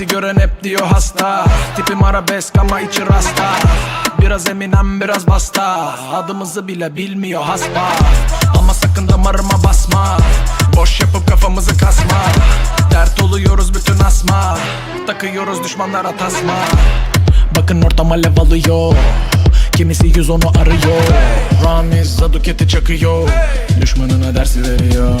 Bizi gören hep diyor hasta. Tipim arabesk ama içi rasta. Biraz eminem biraz basta. Adımızı bile bilmiyor hasba Ama sakın damarıma basma. Boş yapıp kafamızı kasma. Dert oluyoruz bütün asma. Takıyoruz düşmanlara tasma. Bakın ortam alev alıyor. Kimisi 110'u arıyor. Ramiz Zaduket'i çakıyor. Düşmanına dersi veriyor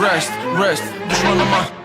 rest, rest. Just my.